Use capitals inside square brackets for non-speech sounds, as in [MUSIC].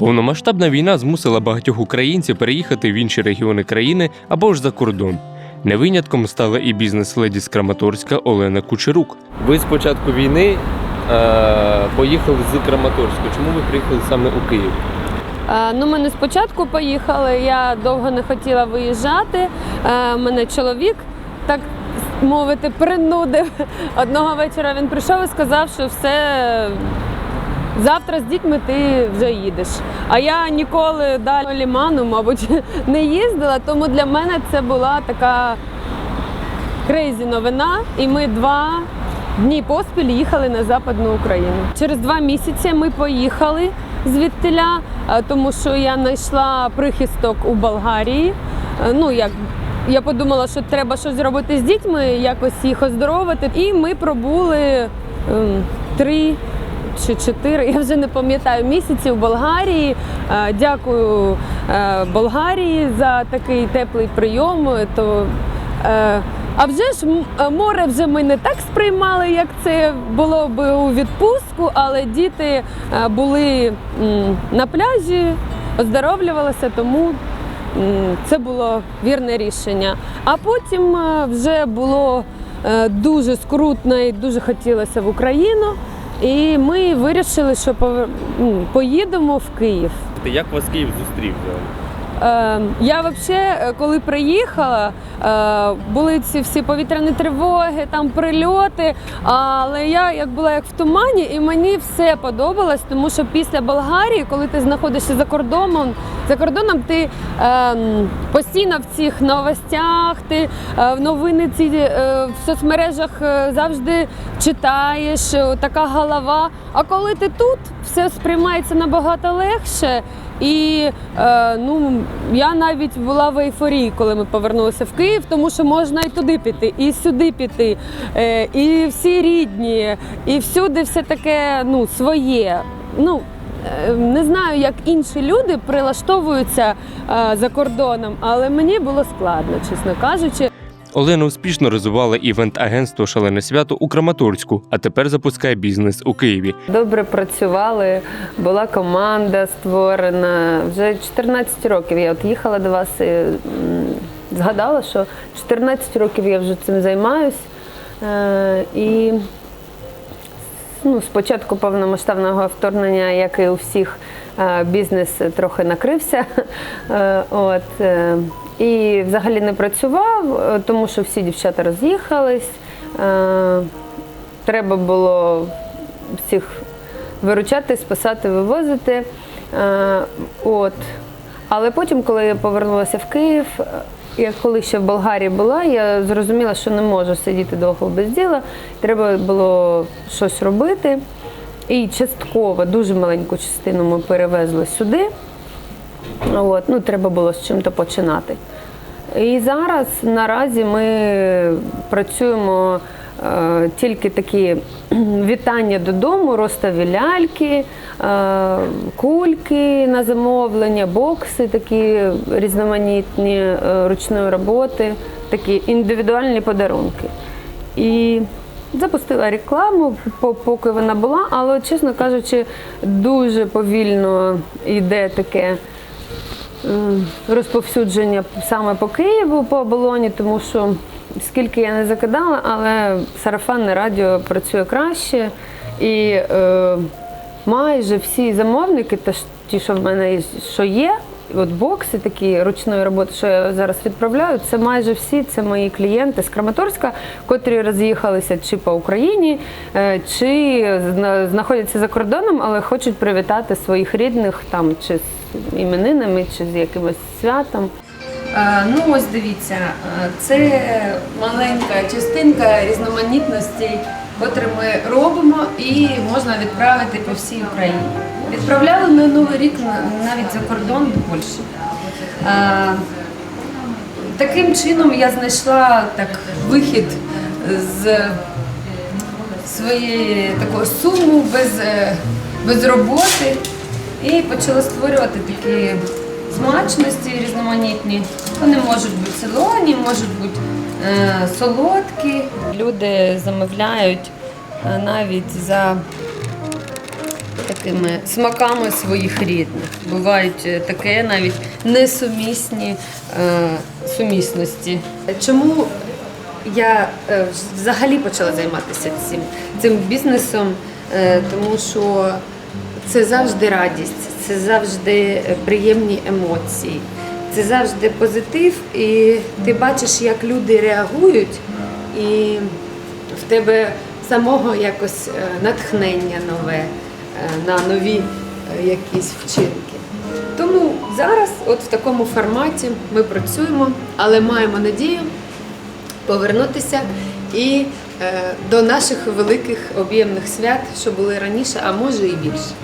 Повномасштабна війна змусила багатьох українців переїхати в інші регіони країни або ж за кордон. Не винятком стала і бізнес-леді з Краматорська Олена Кучерук. Ви з початку війни е, поїхали з Краматорська. Чому ви приїхали саме у Київ? Е, Ну, ми не спочатку поїхали. Я довго не хотіла виїжджати. Е, Мене чоловік, так мовити, принудив. [LAUGHS] Одного вечора він прийшов і сказав, що все. Завтра з дітьми ти вже їдеш. А я ніколи далі ліману, мабуть, [LAUGHS] не їздила, тому для мене це була така крейзі новина. І ми два дні поспіль їхали на Западну Україну. Через два місяці ми поїхали звідтиля, е, тому що я знайшла прихисток у Болгарії. Е, Ну, як я подумала, що треба щось зробити з дітьми, якось їх оздоровити. І ми пробули ем, три чи чотири, я вже не пам'ятаю місяці в Болгарії. Е, Дякую е, Болгарії за такий теплий прийом. То, е, а вже ж море вже ми не так сприймали, як це було б у відпустку, але діти були на пляжі, оздоровлювалися, тому це було вірне рішення. А потім вже було дуже скрутно і дуже хотілося в Україну. І ми вирішили, що поїдемо в Київ. Як вас Київ зустрів? Е, я взагалі, коли приїхала, е, були ці всі повітряні тривоги, там прильоти. Але я як була як в тумані, і мені все подобалось, тому що після Болгарії, коли ти знаходишся за кордоном, за кордоном ти е, постійно в цих новостях, ти е, в новини ці е, в соцмережах е, завжди читаєш, е, така голова. А коли ти тут, все сприймається набагато легше. І е, ну я навіть була в ейфорії, коли ми повернулися в Київ, тому що можна і туди піти, і сюди піти, е, і всі рідні, і всюди все таке ну своє. Ну не знаю, як інші люди прилаштовуються е, за кордоном, але мені було складно, чесно кажучи. Олена успішно розвивала івент-агентство Шалене свято у Краматорську, а тепер запускає бізнес у Києві. Добре працювали, була команда створена. Вже 14 років я от їхала до вас і згадала, що 14 років я вже цим займаюсь. Е, І ну, спочатку повномасштабного вторгнення, як і у всіх, е, бізнес трохи накрився. [LAUGHS] Е, От. е, І взагалі не працював, тому що всі дівчата роз'їхались. Треба було всіх виручати, спасати, вивозити. От. Але потім, коли я повернулася в Київ, е, я коли ще в Болгарії була, я зрозуміла, що не можу сидіти довго без діла. Треба було щось робити. І частково, дуже маленьку частину ми перевезли сюди. От, ну, треба було з чим-то починати. І зараз наразі ми працюємо тільки такі [CLEARS THROAT] вітання додому, ростові ляльки, е, кульки на замовлення, бокси такі різноманітні е, ручної роботи, такі індивідуальні подарунки. І запустила рекламу, поки вона була, але, чесно кажучи, дуже повільно йде таке розповсюдження саме по Києву, по оболоні, тому що скільки я не закидала, але сарафанне радіо працює краще. І е, майже всі замовники, ті, що в мене є- що є, от бокси такі ручної роботи, що я зараз відправляю, це майже всі це мої клієнти з Краматорська, котрі роз'їхалися чи по Україні, е, чи знаходяться за кордоном, але хочуть привітати своїх рідних там чи з іменинами, чи з якимось святом. Е, Ну ось дивіться, е, це маленька частинка різноманітності, котрі ми робимо і можна відправити по всій Україні. Відправляли на Новий рік на- навіть за кордон до Польщі. Е, Таким чином я знайшла так вихід з своєї такого суму без, без роботи і почала створювати такі смачності різноманітні. Вони можуть бути солоні, можуть бути е, солодкі. Люди замовляють е, навіть за такими смаками своїх рідних. Бувають е, таке навіть несумісні е, сумісності. Чому я е, взагалі почала займатися цим, цим бізнесом? Е, тому що це завжди радість, це завжди е, приємні емоції, це завжди позитив, і ти бачиш, як люди реагують, і в тебе самого якось е, натхнення нове е, на нові якісь вчинки. Тому зараз, от в такому форматі, ми працюємо, але маємо надію повернутися і до наших великих об'ємних свят, що були раніше, а може і більше.